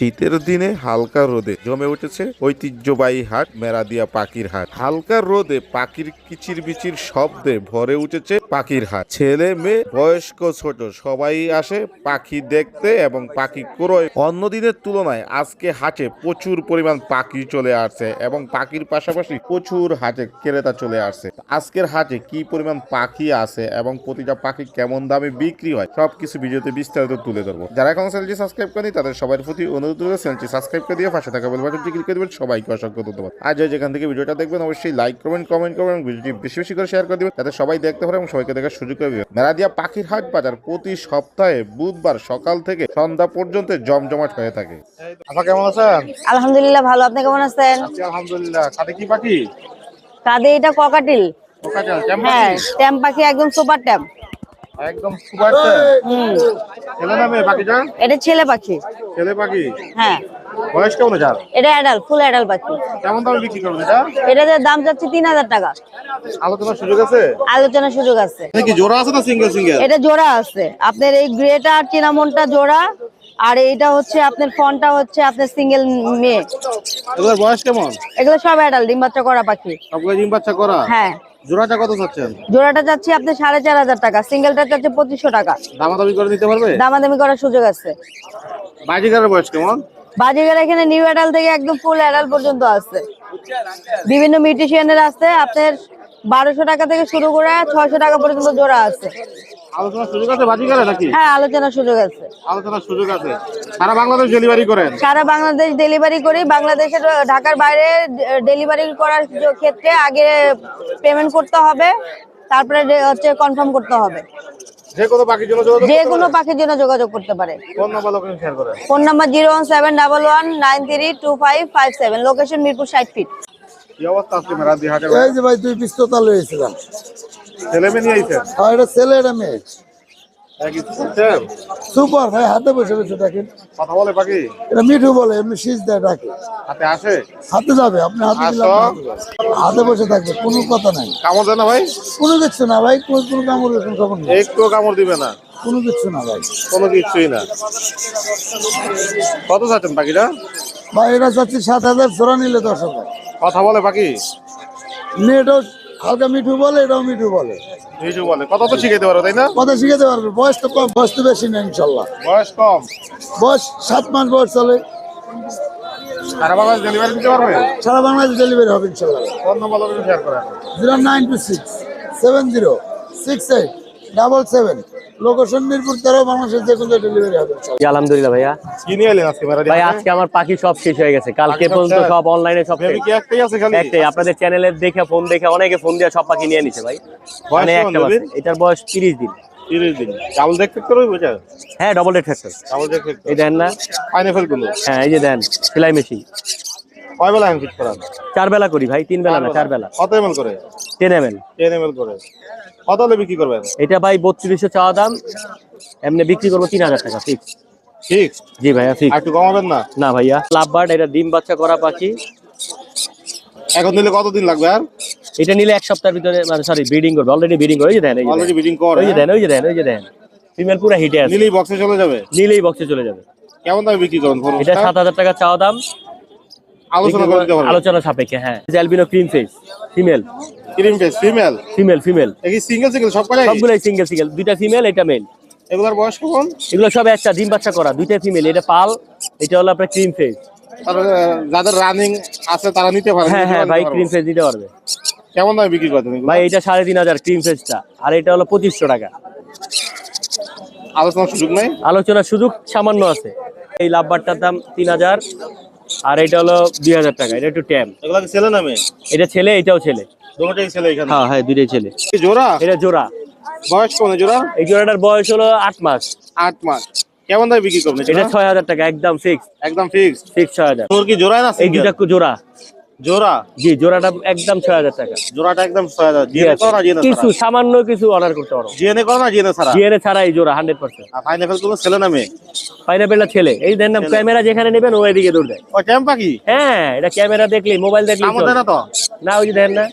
শীতের দিনে হালকা রোদে জমে উঠেছে ঐতিহ্যবাহী হাট মেরাদিয়া পাখির হাট। হালকা রোদে পাখির কিচির বিচির শব্দে ভরে উঠেছে পাখির হাট। ছেলে, মেয়ে, বয়স্ক, ছোট সবাই আসে পাখি দেখতে এবং পাখি ক্রয়। অন্য দিনের তুলনায় আজকে হাটে প্রচুর পরিমাণ পাখি চলে আসছে এবং পাখির পাশাপাশি প্রচুর হাটে ক্রেতা চলে আসছে। আজকের হাটে কি পরিমাণ পাখি আছে এবং প্রতিটা পাখি কেমন দামে বিক্রি হয়, সবকিছু ভিডিওতে বিস্তারিত তুলে ধরবো। যারা এখন চ্যানেলটি সাবস্ক্রাইব করেনি তাদের সবার প্রতি অনুরোধ রইল চ্যানেলটি সাবস্ক্রাইব করে দিয়ে পাশে থাকা বেল বাটনটি ক্লিক করে দেবেন। সবাইকে অসংখ্য ধন্যবাদ। আর যে যেখান থেকে ভিডিওটা দেখবেন অবশ্যই লাইক করবেন কমেন্ট করবেন এবং ভিডিওটি বেশি বেশি করে শেয়ার করে দেবেন যাতে সবাই দেখতে পারে এবং সবাইকে দেখার সুযোগ করে দেবেন। মেরাদিয়া পাখির হাট বাজার প্রতি সপ্তাহে বুধবার সকাল থেকে সন্ধ্যা পর্যন্ত জমজমাট হয়ে থাকে। আপা কেমন আছেন? আলহামদুলিল্লাহ ভালো। আপনি কেমন আছেন? আলহামদুলিল্লাহ। সাথে কি পাখি? কাঁদে এটা ককাটিল। হ্যাঁ পাখি একদম সুপার ট্যাম একদম সুপার হুম। ছেলে পাখিটা এটা ছেলে পাখি। ছেলে পাখি? হ্যাঁ। বয়স কেমন যার এটা অ্যাডাল ফুল অ্যাডাল পাখি। কেমন দামে বিক্রি করবেন এটা? দাম যাচ্ছে তিন হাজার টাকা। আলোচনার সুযোগ আছে? আলোচনার সুযোগ আছে। নাকি জোড়া আছে না সিঙ্গেল সিঙ্গেল এটা জোড়া আছে। আপনার এই গ্রেটা আর চিনামনটা জোড়া আর এইটা হচ্ছে আপনার ফোনটা হচ্ছে আপনার সিঙ্গেল মেয়ে। এগুলোর বয়স কেমন? এগুলো সব অ্যাডাল ডিম বাচ্চা করা পাখি। সবগুলো ডিম বাচ্চা করা? হ্যাঁ। জোড়াটা কত চাচ্ছেন? জোড়াটা যাচ্ছে আপনার সাড়ে চার হাজার টাকা সিঙ্গেলটা যাচ্ছে পঁচিশশো টাকা। দামাদামি করে নিতে পারবে? দামাদামি করার সুযোগ আছে। বাজিকারের বয়স কেমন? বাজিগার এখানে নিউ অ্যাডাল থেকে একদম ফুল অ্যাডাল পর্যন্ত আছে। বিভিন্ন মিউটিশিয়ানের আছে আপনার বারোশো টাকা থেকে শুরু করে ছয়শো টাকা পর্যন্ত জোড়া আছে। আলোচনার সুযোগ আছে বাজিকারে নাকি? হ্যাঁ আলোচনার সুযোগ আছে। আলোচনার সুযোগ আছে। সারা বাংলাদেশ ডেলিভারি করেন? সারা বাংলাদেশ ডেলিভারি করি। বাংলাদেশের ঢাকার বাইরে ডেলিভারি করার ক্ষেত্রে আগে পেমেন্ট করতে হবে তারপরে হচ্ছে কনফার্ম করতে হবে। যে কোনো পাখির জন্য যোগাযোগ যে কোনো পাখির জন্য যোগাযোগ করতে পারে। ফোন নাম্বার লোকেশন শেয়ার করেন। Phone number zero one seven double one nine three two five five seven. Location Mirpur ষাট ফিট কি অবস্থা আজকে মেরাদি হাটে এই যে ভাই দুই পিস লয়েছিলাম ছেলে মেয়ে নিয়ে আইছেন? আর এটা ছেলে এটা মেয়ে। সুপার? ভাই হাতে বসে রয়েছে দেখেন। কথা বলে পাখি? এটা মিঠু বলে এমনি শীষ দেয় ডাকে। হাতে আসে? হাতে যাবে আপনি হাতে হাতে বসে থাকবে। কোনো কথা নাই। কামড় দেয় না ভাই? কোনো কিছু না ভাই কোনো কোনো কামড় খবর নেই। একটু কামড় দিবে না। কোনো কিছু না ভাই। কোনো কিছুই না। কত চাচ্ছেন পাখিটা? ভাই এটা চাচ্ছি সাত হাজার জোড়া নিলে দশ হাজার। কথা বলে পাখি? এমনি এটাও হালকা মিঠু বলে এটাও মিঠু বলে। মিঠু বলে। কথা তো শিখাইতে পারো তাই না? কত শিখাতে পারবে। বয়স তো কম বয়স তো বেশি না ইনশাল্লাহ। বয়স কম। বয়স সাত মাস বয়স চলে। সারা বাংলাদেশ ডেলিভারি দিতে পারবে? সারা বাংলাদেশ ডেলিভারি হবে ইনশাল্লাহ। ফোন নাম্বার শেয়ার করেন zero nine two six seven zero six eight double seven. Location Mirpur তেরো বাংলাদেশের যে কোনো ডেলিভারি হবে আলহামদুলিল্লাহ ভাইয়া। কি নিয়ে এলেন আজকে ভাই আজকে আমার পাখি সব শেষ হয়ে গেছে। কালকে সব পর্যন্ত সব অনলাইনে সব শেষ। বেবি কি একটাই আছে খালি? একটাই আপনাদের চ্যানেলের দেখে ফোন দেখে অনেকে ফোন দিয়ে সব পাখি নিয়ে নিছে ভাই। মানে একটা এটার বয়স তিরিশ দিন। তিরিশ দিন। ডাবল হ্যাঁ ডবল ফ্যাক্টর এই দেন না। পাইনাপেলগুলো? হ্যাঁ এই যে দেন সেলাই মেশিন কয় বেলা ফিট করান? চার বেলা করি ভাই তিন বেলা না চার বেলা। কত এমএল করে? Ten M L ten ML করে। কত হলে বিক্রি করবেন? এটা ভাই বত্রিশশো চাওয়া দাম এমনি বিক্রি করব তিন হাজার টাকা ফিক্স ঠিক জি ভাইয়া ফিক্স একটু কমাবেন না? না ভাইয়া লাভ বার্ড এটা ডিম বাচ্চা করা পাখি। এখন নিলে কতদিন লাগবে আর? এটা নিলে এক সপ্তাহের ভিতরে মানে সরি ব্রিডিং করবে। অলরেডি ব্রিডিং করে দেন এই অলরেডি। বিডিং কর ওই যে দেন ওই যে দেন ওই যে দেন। ফিমেল পুরো হিটে আছে। নিলেই বক্সে চলে যাবে? নিলেই বক্সে চলে যাবে। কেমন দামে বিক্রি করবেন ফোন এটা সাত হাজার টাকা চাওয়া দাম। আলোচনা আলোচনা সাপেক্ষে হ্যাঁ। Albino cream face female cream face female female female এই সিঙ্গেল সিঙ্গেল সব সবগুলাই সিঙ্গেল সিঙ্গেল দুইটা ফিমেল এটা মেল এগুলার বয়স কেমন? এগুলো সব একটা ডিম বাচ্চা করা দুইটা ফিমেল এটা পাল এটা হলো আপনার ক্রিম ফেস যাদের রানিং আছে তারা নিতে পারে হ্যাঁ হ্যাঁ ভাই ক্রিম। ফেস দিতে পারবে। কেমন দামে বিক্রি এগুলো? ভাই এটা সাড়ে তিন হাজার ক্রিম ফেসটা আর এটা হলো পঁচিশশো টাকা। আলোচনার সুযোগ নাই? আলোচনার সুযোগ সামান্য আছে। এই লাভবারটার দাম তিন হাজার। আর এটা হলো দুই হাজার টাকা এটা একটু ট্যাম। এগুলা ছেলে নামে এটা ছেলে এটাও ছেলে। দুটোই ছেলে এখানে। হ্যাঁ হ্যাঁ দুইটাই ছেলে। জোড়া? এটা জোড়া। বয়স কোন জোড়া? এই জোড়াটার বয়স হলো আট মাস। আট মাস। কেমন দামে বিক্রি করবেন এটা ছয় হাজার টাকা একদম ফিক্স একদম ফিক্স ফিক্স ছয় হাজার। তোর কি জোড়া না এই? দুটা জোড়া। জোড়া? জি জোড়াটা একদম ছয় হাজার টাকা। জোড়াটা একদম ছয় হাজার। জিএনএ করো না জিএনএ কিছু সামান্য কিছু অর্ডার করতে পারো। জিএনএ করো না জিএনএ ছাড়া? জিএনএ ছাড়া এই জোড়া হান্ড্রেড পার্সেন্ট আর পাইনাপেলগুলো ছেলে নামে পাইনাপেলটা ছেলে। এই দেন না ক্যামেরা যেখানে নেবেন ও এদিকে দৌড় দেয়। ও ক্যাম্প পাখি হ্যাঁ এটা ক্যামেরা দেখলি মোবাইল দেখলি কামড় না তো? না ওই যে দেন না।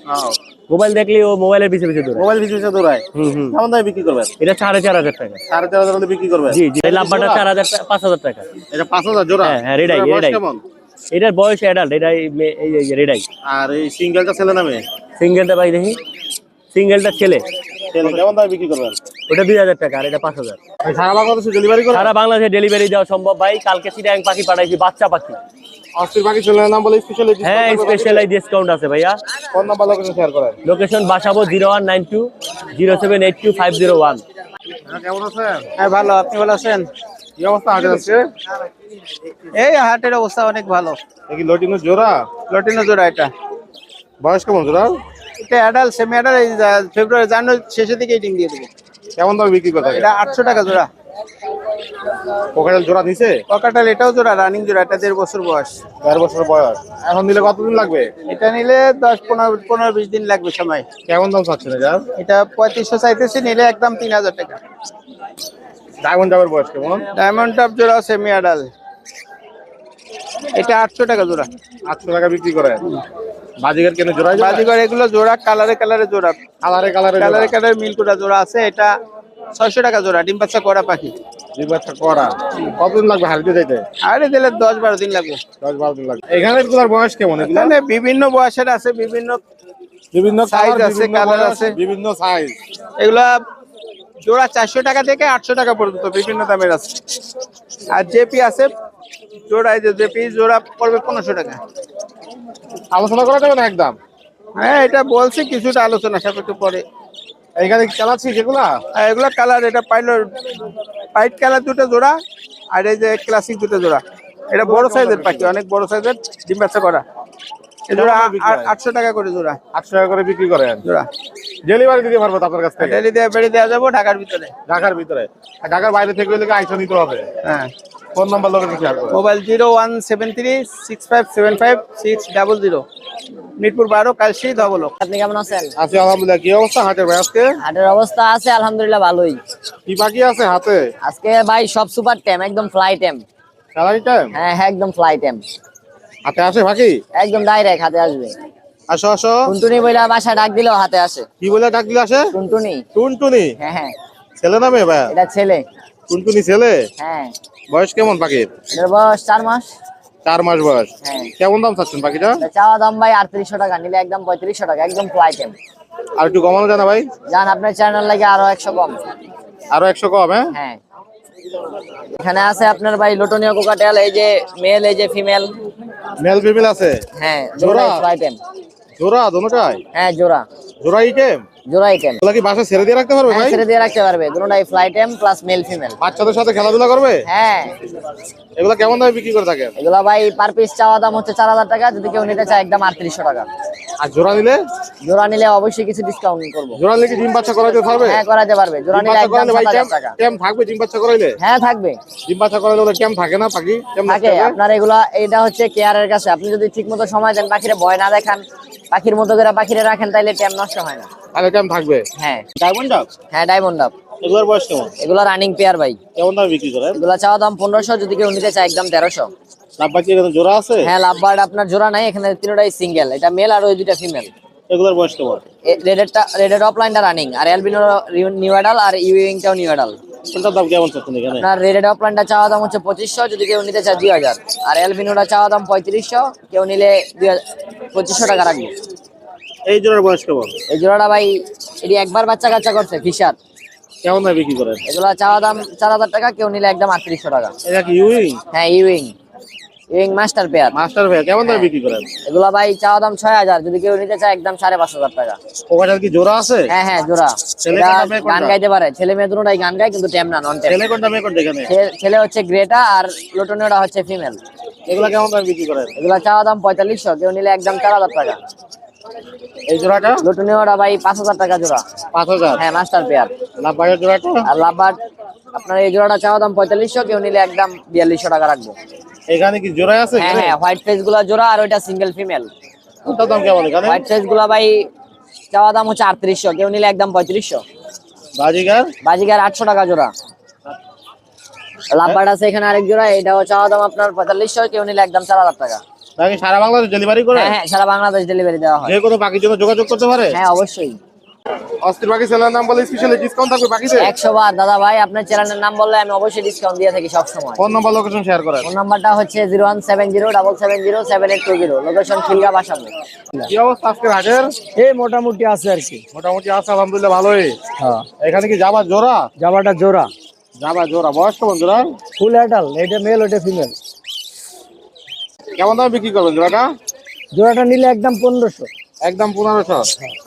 মোবাইল দেখলে ও মোবাইলের পিছে পিছে দৌড়ায়। মোবাইল পিছু পিছু দৌড়ায়? হুম কেমন দামে বিক্রি করবেন? এটা সাড়ে চার হাজার টাকা। সাড়ে চার হাজার বিক্রি করবেন? জি জি এই চার হাজার টাকা পাঁচ হাজার টাকা। এটা পাঁচ হাজার জোড়া? হ্যাঁ, হ্যাঁ, রেডাই, রেডাই। এটার বয়স অ্যাডাল্ট এটা এই এই রেডাই আর এই সিঙ্গেলটা ছেলে নামে সিঙ্গেলটা ভাই দেখি। সিঙ্গেলটা ছেলে। ছেলে কেমন দামে বিক্রি করবেন? ওটা দুই হাজার টাকা আর এটা পাঁচ হাজার। সারা বাংলাদেশে ডেলিভারি সারা বাংলাদেশে ডেলিভারি দেওয়া সম্ভব ভাই। কালকে পাখি পাঠাইছি বাচ্চা পাখি। অস্থির পাখি ছেলের নাম বলে স্পেশালি হ্যাঁ স্পেশাল ডিসকাউন্ট আছে ভাইয়া। ফোন নাম্বার লোকেশন শেয়ার করেন। Location Basabo zero one nine two zero seven eight two five zero one. হ্যাঁ, কেমন আছেন? হ্যাঁ ভালো। আপনি ভালো আছেন? কি অবস্থা হাটে আছে এই হাটের অবস্থা অনেক ভালো। দেখি লটিনো জোড়া? লটিনো জোড়া এটা। বয়স কেমন জোড়া? এটা অ্যাডাল সেমি অ্যাডাল এই ফেব্রুয়ারি জানুয়ারি শেষের দিকে এটিং দিয়ে দেবো। কেমন দামে বিক্রি করতে এটা আটশো টাকা জোড়া। পোকাটাল জোড়া নিছে? ককাটাল এটাও জোড়া রানিং জোড়া এটা দেড় বছর বয়স। দেড় বছর বয়স। এখন নিলে কতদিন লাগবে? এটা নিলে দশ পনেরো পনেরো বিশ দিন লাগবে সময়। কেমন দাম চাচ্ছেন এটা? এটা পঁয়ত্রিশশো চাইতেছি নিলে একদম তিন হাজার টাকা। ডায়মন্ড ডাবের বয়স কেমন ডায়মন্ড টপ জোড়া সেমি অ্যাডাল এটা আটশো টাকা জোড়া। আটশো টাকা বিক্রি করে। বাজিগার কেন জোড়া বাজিগর এগুলো জোড়া কালারে কালারে জোড়া। কালারে কালারে কালারে কালারে মিলকুটা জোড়া আছে এটা ছয়শো টাকা জোড়া ডিম বাচ্চা করা পাখি। দুই বাচ্চা করা কতদিন লাগবে হারিতে যাইতে আরে দিলে দশ বারো দিন লাগবে। দশ বারো দিন লাগবে। এখানে এগুলোর বয়স কেমন এগুলো এখানে বিভিন্ন বয়সের আছে বিভিন্ন বিভিন্ন কালার আছে, বয়স, আছে। বিভিন্ন সাইজ এগুলা জোড়া চারশো টাকা থেকে আটশো টাকা পর্যন্ত বিভিন্ন দামের আছে। আর জেপি আছে জোড়া এই যে জেপি জোড়া পড়বে পনেরোশো টাকা। আলোচনা করা যাবে না একদম? হ্যাঁ এটা বলছি কিছুটা আলোচনা সাপেক্ষে পরে। এখানে চালাচ্ছি যেগুলা এগুলা? কালার এটা পাইলো পাইট কালার দুটো জোড়া আর এই যে ক্লাসিক দুটো জোড়া। এটা বড় সাইজের পাখি অনেক বড় সাইজের ডিম করা। এই জোড়া হয়? আটশো টাকা করে জোড়া। আটশো টাকা করে বিক্রি করেন? জোড়া। ডেলিভারি দিতে পারব আপনার কাছ থেকে? ডেলি দেওয়া বেড়ে দেওয়া যাব ঢাকার ভিতরে। ঢাকার ভিতরে। ঢাকার বাইরে থেকে হলে আইসা নিতে হবে? হ্যাঁ। ফোন নাম্বার লোকেশন শেয়ার করুন mobile zero one seven three six five seven five six double zero. Mirpur বারো কালসি ধবলক। আপনি কেমন আছেন? আছি আলহামদুলিল্লাহ। কি অবস্থা হাটের ভাই আজকে? হাটের অবস্থা আছে আলহামদুলিল্লাহ ভালোই। কি বাকি আছে হাতে? আজকে ভাই সব সুপার টেম একদম ফ্লাই টেম। স্যালারি টাইম হ্যাঁ হ্যাঁ, একদম ফ্লাই টেম। হাতে আসে বাকি? একদম ডাইরেক্ট হাতে আসবে। আসো আসো। টুনটুনি বইলা বাসা ডাক দিলেও হাতে আসে। কি বলে ডাক দিলে আসে? টুনটুনি। টুনটুনি? হ্যাঁ হ্যাঁ। ছেলে নামে ভাই? এটা ছেলে। টুনটুনি ছেলে? হ্যাঁ। বয়স কেমন পাখির এটার বয়স চার মাস। চার মাস বয়স। হ্যাঁ। কেমন দাম চাচ্ছেন পাখিটা চাওয়া দাম ভাই আটত্রিশশো টাকা নিলে একদম পঁয়ত্রিশশো টাকা একদম ফ্লাই টেম আর একটু কমানো যায় না ভাই? যান আপনার চ্যানেল লাগে আরও একশো কম। আরও একশো কম হ্যাঁ? হ্যাঁ। এখানে আছে আপনার ভাই লোটনীয় কোকাটেল এই যে মেল এই যে ফিমেল মেল ফিমেল আছে? হ্যাঁ জোড়া? জোড়া ফ্লাই টেম জোড়া দোনোটাই? হ্যাঁ জোড়া। জোড়া ইটেম জোড়া আইটেম কি বাসা ছেড়ে দিয়ে রাখতে পারবে হ্যাঁ ভাই? ছেড়ে দিয়ে রাখতে পারবে। দুটোটাই ফ্লাই টেম প্লাস মেল ফিমেল বাচ্চাদের সাথে খেলাধুলা করবে? হ্যাঁ। এগুলা কেমন দামে বিক্রি করে থাকেন এগুলা ভাই পার পিস চাওয়া দাম হচ্ছে চার হাজার টাকা। যদি কেউ নিতে চায় একদম আটত্রিশশো টাকা। আর জোড়া নিলে? জোড়া নিলে অবশ্যই কিছু ডিসকাউন্ট করব। জোড়া নিলে কি ডিম বাচ্চা করাইতে পারবে? হ্যাঁ করাতে পারবে। জোড়া নিলে একদম করাইলে ভাই সাত হাজার ক্যাম্প টাকা ক্যাম্প থাকবে ডিম বাচ্চা করাইলে? হ্যাঁ থাকবে। ডিম বাচ্চা করাইলে ওরা ক্যাম্প থাকে না পাখি? ক্যাম্প থাকে। আপনার এগুলা এটা হচ্ছে কেয়ারের কাছে। আপনি যদি ঠিক মতো সময় দেন পাখিরে ভয় না দেখান। পাখির মতো করে পাখিরে রাখেন তাইলে ট্যাম নষ্ট হয় না। তাহলে ক্যাম্প থাকবে? হ্যাঁ। ডায়মন্ড ডাক হ্যাঁ ডায়মন্ড আপ এগুলোর বয়স কেমন? এগুলা রানিং পেয়ার ভাই। কেমন দামে বিক্রি করেন? এগুলা চাওয়া দাম পনেরোশো যদি কেউ নিতে চায় একদম তেরোশো। লাভ বাচ্চা এখানে জোড়া আছে? হ্যাঁ লাভবার্ড আপনার জোড়া নাই এখানে তিনটাই সিঙ্গেল এটা মেল আর ওই দুইটা ফিমেল এগুলোর বয়স কেমন? রেডেরটা রেডের অফলাইনটা রানিং আর এলবিনো নিউডাল আর ইউইংটাও নিউডাল কোনটার দাম কেমন চাচ্ছেন এখানে? আপনার রেডেড অফলাইনটা চাওয়া দাম হচ্ছে পঁচিশশো যদি কেউ নিতে চায় দুই হাজার। আর এলবিনোটা চাওয়া দাম পঁয়ত্রিশশো কেউ নিলে দুই পঁচিশশো টাকা রাখবে। এই জোড়ার বয়স কেমন? এই জোড়াটা ভাই এটি একবার বাচ্চা কাচ্চা করছে ফিসার কেমন দামে বিক্রি করেন? এগুলা চাওয়া দাম চার হাজার টাকা কেউ নিলে একদম আটত্রিশশো টাকা। এটা কি ইউইং হ্যাঁ ইউইং ইউইং মাস্টার পেয়ার মাস্টার ভাই কেমন দামে বিক্রি করেন? এগুলা ভাই চাওয়া দাম ছয় হাজার যদি কেউ নিতে চায় একদম সাড়ে পাঁচ হাজার টাকা। ওখানে কি জোড়া আছে? হ্যাঁ হ্যাঁ জোড়া। ছেলে গান গাইতে পারে। ছেলে মেয়ে দুটোটাই গান গায় কিন্তু টেম না নন টেম ছেলে কোনটা মেয়ে কোনটা এখানে? ছেলে হচ্ছে গ্রেটা আর হচ্ছে ফিমেল এগুলা কেমন দামে বিক্রি করেন? এগুলা চাওয়া দাম পঁয়তাল্লিশশো কেউ নিলে একদম চার হাজার টাকা। এই জোড়াটা? লোটনীয়টা ভাই পাঁচ হাজার টাকা জোড়া। পাঁচ হাজার? হ্যাঁ মাস্টার পেয়ার জোড়াটা? আর লাভবার আপনার এই জোড়াটা চাওয়া দাম পঁয়তাল্লিশশো কেউ নিলে একদম বিয়াল্লিশশো টাকা রাখব। এখানে কি জোড়া আছে? হ্যাঁ হ্যাঁ হোয়াইট ফেসগুলা জোড়া আর ওইটা সিঙ্গেল ফিমেল কোনটার দাম কেমন এখানে? হোয়াইট ফেসগুলা ভাই চাওয়া দাম হচ্ছে আটত্রিশশো কেউ নিলে একদম পঁয়ত্রিশশো। বাজিগার? বাজিকার আটশো টাকা জোড়া। লাভবার্ড আছে এখানে আরেক জোড়া এটাও চাওয়া দাম আপনার পঁয়তাল্লিশশো কেউ নিলে একদম চার হাজার টাকা। সারা বাংলাদেশ ডেলিভারি করে? হ্যাঁ হ্যাঁ সারা বাংলাদেশ ডেলিভারি দেওয়া হয়। যে কোনো পাখির জন্য যোগাযোগ করতে পারে? হ্যাঁ অবশ্যই। অস্থির পাখি সেলের নাম বলে স্পেশালি ডিসকাউন্ট থাকবে পাখিতে একশো বার দাদা ভাই আপনার চ্যানেলের নাম বললে আমি অবশ্যই ডিসকাউন্ট দিয়ে থাকি সবসময়। ফোন নাম্বার লোকেশন শেয়ার করেন ফোন নাম্বারটা হচ্ছে zero one seven zero double seven zero seven eight two zero. Location Khilgaon Basabo কি অবস্থা আজকের হাটের? এই মোটামুটি আছে আর কি। মোটামুটি আছে আলহামদুলিল্লাহ ভালোই। হ্যাঁ। এখানে কি যাবার জোড়া? জামাটা জোড়া। যাবা জোড়া। বয়স কেমন জোড়া ফুল অ্যাডাল এটা মেল ওটা ফিমেল কেমন দামে বিক্রি করবেন জোড়াটা? জোড়াটা নিলে একদম পনেরোশো। একদম পনেরোশো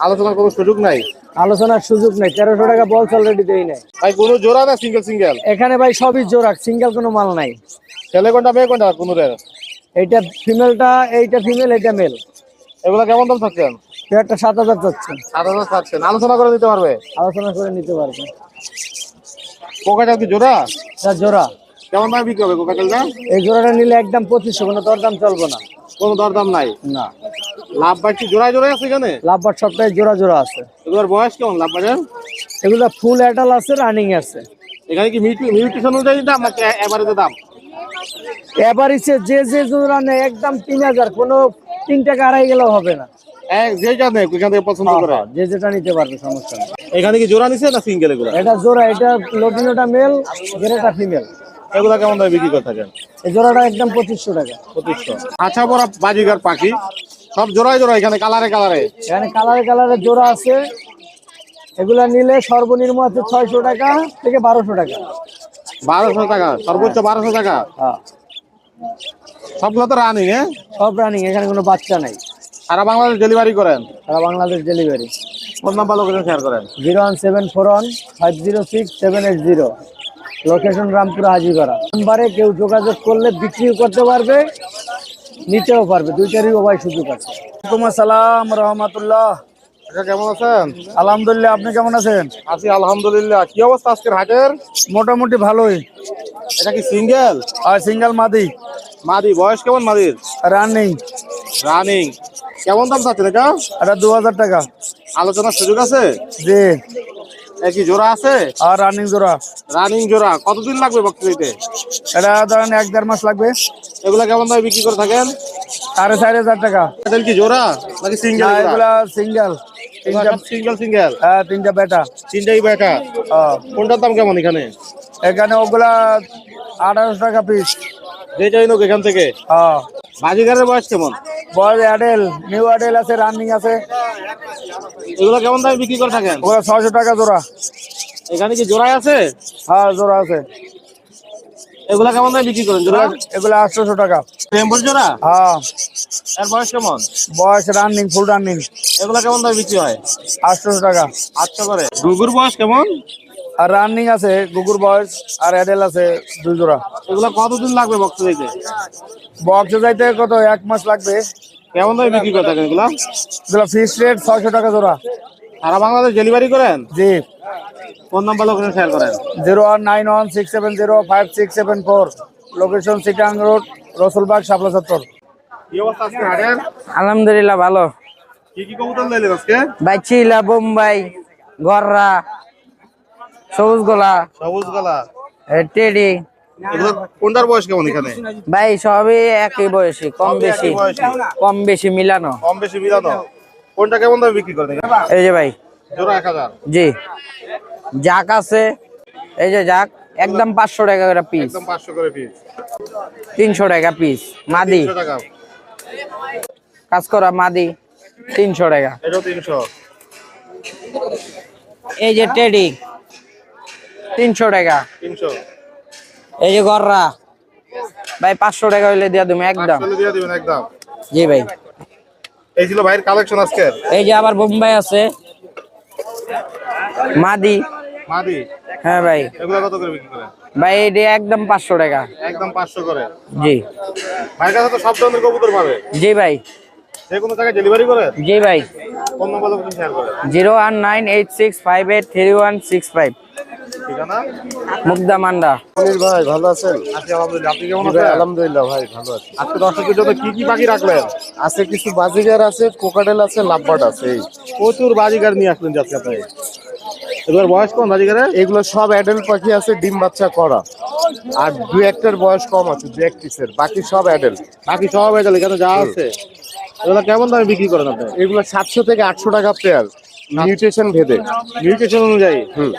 আলোচনার কোনো সুযোগ নাই? আলোচনার সুযোগ নেই। তেরোশো টাকা বলস অলরেডি দেই নাই। ভাই কোনো জোড়া না সিঙ্গেল সিঙ্গেল এখানে ভাই সবই জোড়া সিঙ্গেল কোনো মাল নাই। ছেলে কোনটা মেয়ে কোনটা কোনোরের এইটা ফিমেলটা এইটা ফিমেল এইটা মেল এগুলো কেমন দাম থাকছেন একটা সাত হাজার চাচ্ছেন। সাত হাজার থাকছেন আলোচনা করে দিতে পারবে? আলোচনা করে নিতে পারবে। কোকাটা কি জোড়া? এটা জোড়া। কেমন দামে বিক্রি হবে কোকাটেলটা? এই জোড়াটা নিলে একদম পঁচিশশো কোনো দরদাম চলবে না। কোনো দরদাম নাই? না। লাভ বাই কি জোড়ায় জোড়ায় আছে এখানে? লাভবার সপ্তাহে জোড়া জোড়া আছে। এগুলোর বয়স কেমন লাভ এগুলো ফুল অ্যাডাল আছে রানিং আছে। এখানে কি মিউটেশন অনুযায়ী দাম নাকি এবারে দাম? এবার ইচ্ছে যে যে জোড়া নেয় একদম তিন হাজার কোনো তিন টাকা আড়াই গেলেও হবে না। এক যে যা নেই এখান থেকে পছন্দ করে। হ্যাঁ, যে যেটা নিতে পারবে সমস্যা নেই। এখানে কি জোড়া নিছে না সিঙ্গেল এগুলো? এটা জোড়া এটা লটিনোটা মেল গেরেটা ফিমেল এগুলো কেমন দামে বিক্রি করে থাকেন? এই জোড়াটা একদম পঁচিশশো টাকা। পঁচিশশো। আচ্ছা বড় বাজিগার পাখি। সব জোড়ায় জোড়া এখানে কালারে কালারে? এখানে কালারে কালারে জোড়া আছে। এগুলা নিলে সর্বনিম্ন আছে ছয়শো টাকা থেকে বারোশো টাকা। বারোশো টাকা সর্বোচ্চ বারোশো টাকা? হ্যাঁ। সবগুলো তো রানিং হ্যাঁ সব রানিং এখানে কোনো বাচ্চা নাই। সারা বাংলাদেশ ডেলিভারি করেন? সারা Bangladesh delivery phone number location share করেন। Zero one seven four one five zero six seven eight zero. Location Rampur Hajigara নাম্বারে কেউ যোগাযোগ করলে বিক্রিও করতে পারবে নিতেও পারবে। দুইটারই উভয় সুযোগ আছে। ওয়ালাইকুম আসসালাম রহমতুল্লাহ। আচ্ছা কেমন আছেন? আলহামদুলিল্লাহ আপনি কেমন আছেন? আছি আলহামদুলিল্লাহ। কি অবস্থা আজকের হাটের? মোটামুটি ভালোই। এটা কি সিঙ্গেল? আর সিঙ্গেল মাদি। মাদি বয়স কেমন মাদির? রানিং রানিং কেমন দাম এটা? এটা দু হাজার টাকা। আলোচনার সুযোগ আছে? জি। একই জোড়া আছে? আর রানিং জোড়া। রানিং জোড়া। কতদিন লাগবে বক্তি দিতে এটা ধরেন এক দেড় মাস লাগবে। এগুলা কেমন দামে বিক্রি করে থাকেন? সাড়ে চার হাজার টাকা। এটা কি জোড়া নাকি সিঙ্গেল এগুলা সিঙ্গেল তিনটা সিঙ্গেল সিঙ্গেল হ্যাঁ তিনটা বেটা তিনটাই বেটা হ্যাঁ। কোনটার দাম কেমন এখানে? এখানে ওগুলা আঠারোশো টাকা পিস যে চাই এখান থেকে। হ্যাঁ। বাজিগারের বয়স কেমন? অ্যাডেল নিউ অ্যাডেল আছে রানিং আছে। এগুলো কেমন দামে বিক্রি করে থাকেন? ওগুলা ছয়শো টাকা জোড়া। এখানে কি জোড়াই আছে? হ্যাঁ জোড়া আছে। এগুলা কেমন দামে বিক্রি করেন? জোড়া? এগুলা আটশোশো টাকা। জোড়া? হ্যাঁ। এর বয়স কেমন? বয়স রানিং ফুল রানিং। এগুলা কেমন দামে বিক্রি হয়? আটশোশো টাকা। আটশো করে। গুগুর বয়স কেমন? আর রানিং আছে গুগুর বয়স আর অ্যাডেল আছে দুই জোড়া। এগুলা কতদিন লাগবে বক্স দিতে বক্সে যাইতে কত এক মাস লাগবে। কেমন দামে বিক্রি করে থাকেন এগুলা? এগুলো ফিক্স রেট ছয়শো টাকা জোড়া। সারা বাংলাদেশ ডেলিভারি করেন? জি। ফোন নাম্বার লোকেশন শেয়ার করেন। Zero one nine one six seven zero five six seven four. Location সিটাং road Rasulbagh Shapla Chattar. আলহামদুলিল্লাহ ভালো। কি কি কবুতর লাইলেন আজকে? ভাই চিলা বোম্বাই গররা। সবুজ গোলা। সবুজ গলা। টেডি। কোনটার বয়স কেমন এখানে? ভাই সবই একই বয়সী কম বেশি। কম বেশি মিলানো। কম বেশি মিলানো। কোনটা কেমন দামে বিক্রি করেন এই যে ভাই। জোড়া এক হাজার। জি। জাক আছে। এই যে জাক একদম পাঁচশো টাকা করে পিস একদম পাঁচশো করে পিস তিনশো টাকা পিস মাদি। তিনশো টাকা। কাজ করা মাদি তিনশো টাকা। এটাও তিনশো। এই যে টেডি। তিনশো টাকা। এই যে গররা ভাই পাঁচশো টাকা হইলে দিয়ে দেবেন একদম। জি ভাই। এই ছিল ভাইয়ের কালেকশন আজকে। এই যে আবার বোম্বাই আছে। মাদি। মাদি? হ্যাঁ ভাই। এগুলা কত করে বিক্রি করেন? ভাই এটা একদম 500 টাকা। একদম 500 করে। জি। ভাইয়ের কাছে তো সব ধরনের কবুতর পাবে। জি ভাই। যে কোনো জায়গায় ডেলিভারি করে? জি ভাই। ফোন নাম্বার লোকেশন শেয়ার করেন 01986583165 ঠিকানা? মুগদা মান্ডা। ভাই ভালো আছেন? আছি আলহামদুলিল্লাহ। আপনি কেমন আছেন? আলহামদুলিল্লাহ ভাই ভালো আছি। আজকে দর্শকদের জন্য কি কি পাখি রাখলেন? আছে কিছু বাজিগার আছে কোকাটেল আছে লাভবার্ড আছে প্রচুর বাজিগার নিয়ে আসলেন যাচ্ছে আপনি এবার বয়স এগুলো সব অ্যাডাল্ট পাখি আছে ডিম বাচ্চা করা। আর দু একটার বয়স কম আছে দু এক পিসের বাকি সব অ্যাডাল্ট বাকি সব অ্যাডাল্ট এখানে যা আছে। এগুলো কেমন দামে বিক্রি করেন আপনি? এগুলো সাতশো থেকে আটশো টাকা পেয়ার মিউটেশন ভেদে। মিউটেশন অনুযায়ী। হুম।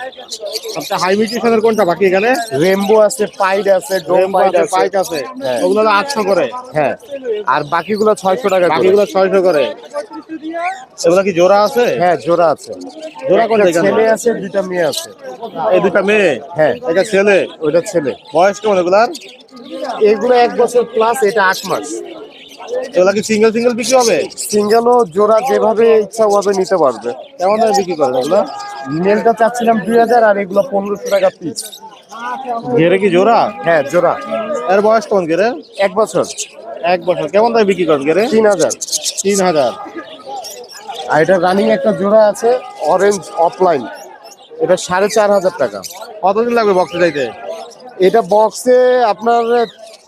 সবচেয়ে হাই মিউটেশনের কোনটা বাকি এখানে? রেমবো আছে পাইড আছে ডোম পাইড আছে পাইড আছে। ওগুলো হলো আটশো করে। হ্যাঁ। আর বাকিগুলো ছয়শো টাকা বাকিগুলো ছয়শো করে। এগুলো কি জোড়া আছে? হ্যাঁ জোড়া আছে। জোড়া কোনটা ছেলে আছে দুইটা মেয়ে আছে। এই দুইটা মেয়ে? হ্যাঁ। এটা ছেলে? ওইটা ছেলে। বয়স কেমন এগুলার? এগুলো এক বছর প্লাস এটা আট মাস। এগুলা কি সিঙ্গেল সিঙ্গেল বিক্রি হবে? সিঙ্গেলও জোড়া যেভাবে ইচ্ছা ওভাবে নিতে পারবে। কেমন দামে বিক্রি করেন এগুলো? মেলটা চাচ্ছিলাম দুই হাজার আর এগুলো পনেরোশো টাকা পিস ঘেরে কি জোড়া? হ্যাঁ জোড়া। এর বয়স কেমন ঘেরে এক বছর। এক বছর। কেমন দামে বিক্রি করেন ঘেরে তিন হাজার। তিন হাজার। আর এটা রানিং একটা জোড়া আছে অরেঞ্জ অফলাইন এটা সাড়ে চার হাজার টাকা। কতদিন লাগবে বক্সে যাইতে? এটা বক্সে আপনার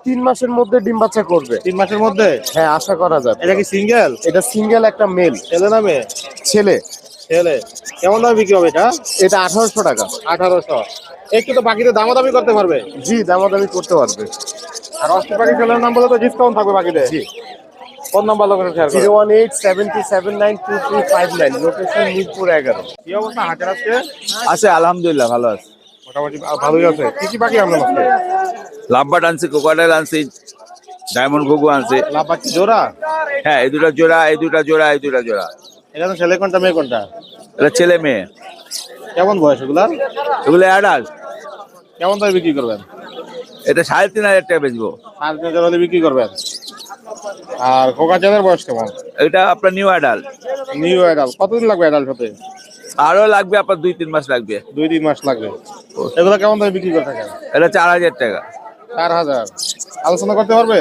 তিন মাসের মধ্যে ডিম বাচ্চা করবে। তিন মাসের মধ্যে? হ্যাঁ আশা করা যায় এটা কি সিঙ্গেল? এটা সিঙ্গেল একটা মেল। ছেলে না মেয়ে? ছেলে। ছেলে। কেমন দামে বিক্রি হবে এটা? এটা আঠারোশো টাকা। আঠারোশো। একটু তো বাকিতে দামাদামি করতে পারবে। জি দামাদামি করতে পারবে। আর অস্ট্রেল পাখি ছেলের নাম বলে তো ডিসকাউন্ট থাকবে বাকিতে। জি। Phone number location share zero one eight seven nine two five nine location Mirpur এগারো। কি অবস্থা আজকে? আছে আলহামদুলিল্লাহ ভালো আছে। মোটামুটি ভালোই আছে। কি কি পাখি আপনার আজকে? লাভবাট আনছি কোকাটেল আনছি ডায়মন্ড ঘুঘু আনছি। লাভ পাখি জোড়া? হ্যাঁ এই দুটা জোড়া এই দুটা জোড়া এই দুটা জোড়া। এখানে ছেলে কোনটা মেয়ে কোনটা? এটা ছেলে মেয়ে। কেমন বয়স এগুলার? এগুলো অ্যাডাল্ট কেমন দামে বিক্রি করবেন? এটা সাড়ে তিন হাজার টাকা বেচবো। সাড়ে তিন হাজার হলে বিক্রি করবেন। আর কোকা চালের বয়স কেমন? এটা আপনার নিউ অ্যাডাল্ট নিউ অ্যাডাল্ট কতদিন লাগবে অ্যাডাল্ট হতে? আরও লাগবে আপনার দুই তিন মাস লাগবে। দুই তিন মাস লাগবে। এগুলো কেমন দামে বিক্রি করে থাকেন? এটা চার হাজার টাকা। চার হাজার। আলোচনা করতে পারবে?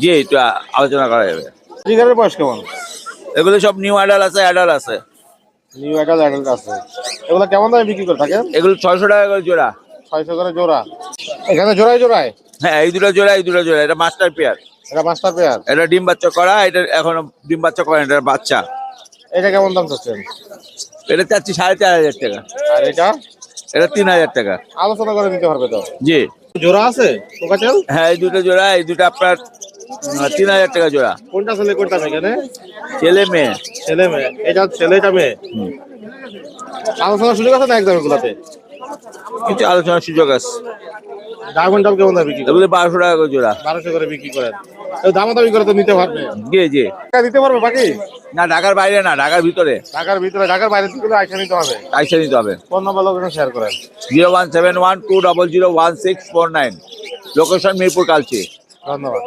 জি একটু আলোচনা করা যাবে। জিগারের বয়স কেমন? এগুলো সব নিউ অ্যাডাল্ট আছে অ্যাডাল্ট আছে। নিউ অ্যাডাল্ট অ্যাডাল্ট আছে। এগুলো কেমন দামে বিক্রি করে থাকেন? এগুলো ছয়শো টাকা করে জোড়া। ছয়শো করে জোড়া। এখানে জোড়ায় জোড়ায়? হ্যাঁ এই দুটো জোড়া এই দুটো জোড়া এটা মাস্টার পেয়ার এটা মাস্টার পেয়ার এটা ডিম বাচ্চা করা এটা এখনও ডিম বাচ্চা করে এটা বাচ্চা। এটা কেমন দাম চাচ্ছেন? এটা চাচ্ছি সাড়ে চার হাজার টাকা। আর এটা? এটা তিন হাজার টাকা। আলোচনা করে নিতে পারবে তো? জি। জোড়া আছে? হ্যাঁ এই দুটো জোড়া এই দুটো আপনার তিন হাজার টাকা জোড়া। কোনটা ছেলে কোনটা এখানে? ছেলে মেয়ে। ছেলে মেয়ে। এটা ছেলে এটা মেয়ে? আলোচনা শুরু সুযোগ না একদম এগুলাতে? কিছু আলোচনার সুযোগ আছে। ড্রাগন ডাল কেমন দামে বিক্রি করেন বারোশো টাকা করে জোড়া। বারোশো করে বিক্রি করেন। দামা দামি করে তো নিতে পারবে? জি জি। টাকা দিতে পারবে বাকি? না ঢাকার বাইরে না ঢাকার ভিতরে। ঢাকার ভিতরে ঢাকার বাইরে থেকে আইসা নিতে হবে। আইসা নিতে হবে। ফোন নাম্বার লোকেশন শেয়ার করেন। Zero one seven one two double zero one six four nine. Location Mirpur Kalshi. ধন্যবাদ।